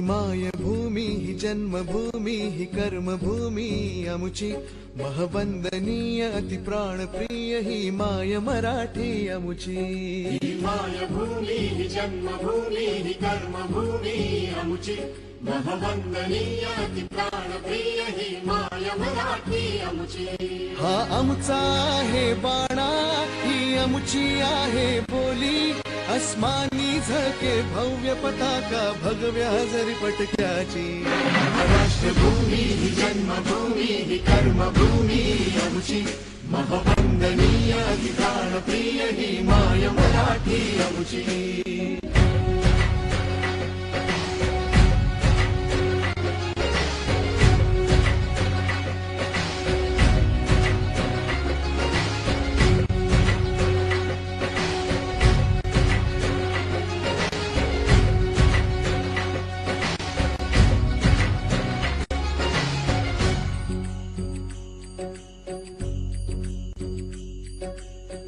माय भूमी ही जन्मभूमी ही कर्मभूमी अमुची महवंदनीय अति प्राणप्रिय ही माय मराठी अमुची. माय भूमी हि जन्मभूमी हि कर्मभूमी अमुची महवंदनीय ति प्राणप्रिय हि माय मराठी अमुची. हा आमचा आहे बाणा ही अमुची आहे बोली अस्मानी झळके भव्य पताका भगव्या जरी पटक्याची राष्ट्रभूमी हि जन्मभूमी हि कर्मभूमी अमुची ति प्राणप्रिय हि माय मराठी अमुची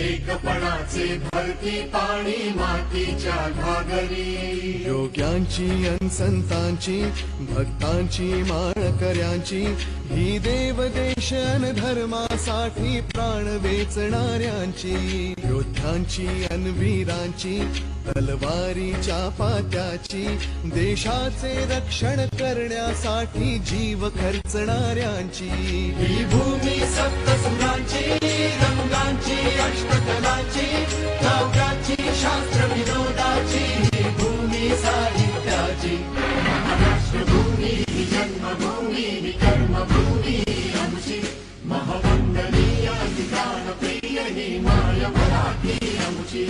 एकपणाचे भरती पाणी मातीच्या घागरी. योग्यांची अनसंतांची भक्तांची माळकऱ्यांची ही देवदेश अन धर्मासाठी प्राण वेचणाऱ्यांची. योद्ध्यांची अनवीरांची तलवारीच्या पात्याची देशाचे रक्षण करण्यासाठी जीव खर्चणाऱ्यांची. भूमि साहि स्वभूमिः जन्मभूमिः जन्मभूमिः अंशि महापण्डविनप्रिय हि मायि अंचि